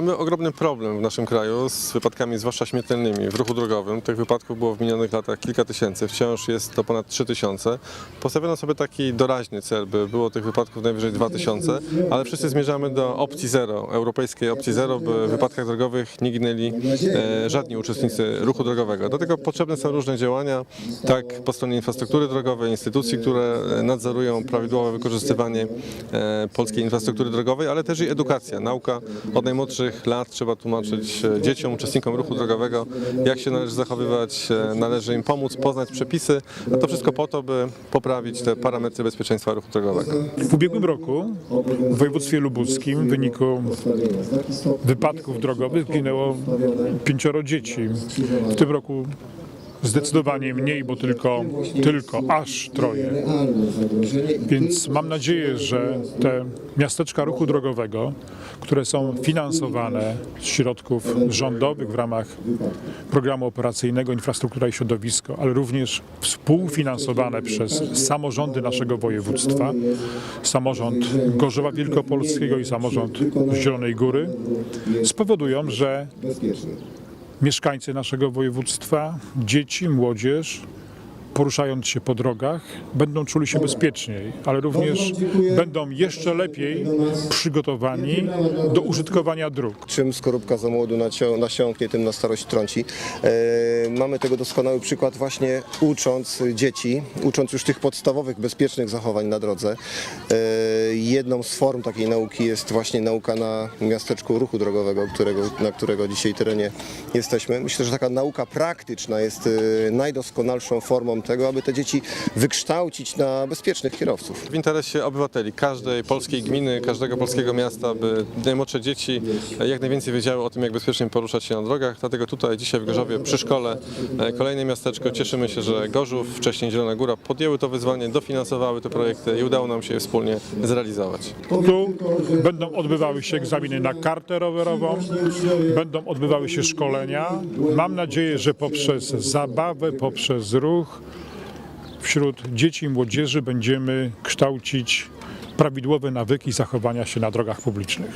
Mamy ogromny problem w naszym kraju z wypadkami, zwłaszcza śmiertelnymi w ruchu drogowym. Tych wypadków było w minionych latach kilka tysięcy, wciąż jest to ponad 3 tysiące. Postawiono sobie taki doraźny cel, by było tych wypadków najwyżej 2 tysiące, ale wszyscy zmierzamy do opcji zero, europejskiej opcji zero, by w wypadkach drogowych nie ginęli e, żadni uczestnicy ruchu drogowego. Do tego potrzebne są różne działania, tak po stronie infrastruktury drogowej, instytucji, które e, nadzorują prawidłowe wykorzystywanie e, polskiej infrastruktury drogowej, ale też i edukacja, nauka od najmłodszych lat trzeba tłumaczyć e, dzieciom, uczestnikom ruchu drogowego, jak się należy zachowywać, e, należy im pomóc, poznać przepisy, a to wszystko po to, by poprawić te parametry bezpieczeństwa ruchu drogowego. W ubiegłym roku w województwie lubuskim w wyniku wypadków drogowych zginęło pięcioro dzieci. W tym roku zdecydowanie mniej, bo tylko, tylko aż troje. Więc mam nadzieję, że te miasteczka ruchu drogowego, które są finansowane z środków rządowych w ramach programu operacyjnego Infrastruktura i Środowisko, ale również współfinansowane przez samorządy naszego województwa, samorząd Gorzowa Wielkopolskiego i samorząd Zielonej Góry, spowodują, że mieszkańcy naszego województwa, dzieci, młodzież, poruszając się po drogach, będą czuli się bezpieczniej, ale również będą jeszcze lepiej przygotowani do użytkowania dróg. Czym skorupka za młodu nasiąknie, tym na starość trąci. E, mamy tego doskonały przykład właśnie ucząc dzieci, ucząc już tych podstawowych, bezpiecznych zachowań na drodze. E, jedną z form takiej nauki jest właśnie nauka na miasteczku ruchu drogowego, którego, na którego dzisiaj terenie jesteśmy. Myślę, że taka nauka praktyczna jest e, najdoskonalszą formą tego, aby te dzieci wykształcić na bezpiecznych kierowców. W interesie obywateli każdej polskiej gminy, każdego polskiego miasta, by najmłodsze dzieci jak najwięcej wiedziały o tym, jak bezpiecznie poruszać się na drogach. Dlatego tutaj dzisiaj w Gorzowie przy szkole e, kolejne miasteczko. Cieszymy się, że Gorzów, wcześniej Zielona Góra podjęły to wyzwanie, dofinansowały te projekty i udało nam się je wspólnie zrealizować. Tu będą odbywały się egzaminy na kartę rowerową, będą odbywały się szkolenia. Mam nadzieję, że poprzez zabawę, poprzez ruch wśród dzieci i młodzieży będziemy kształcić prawidłowe nawyki zachowania się na drogach publicznych.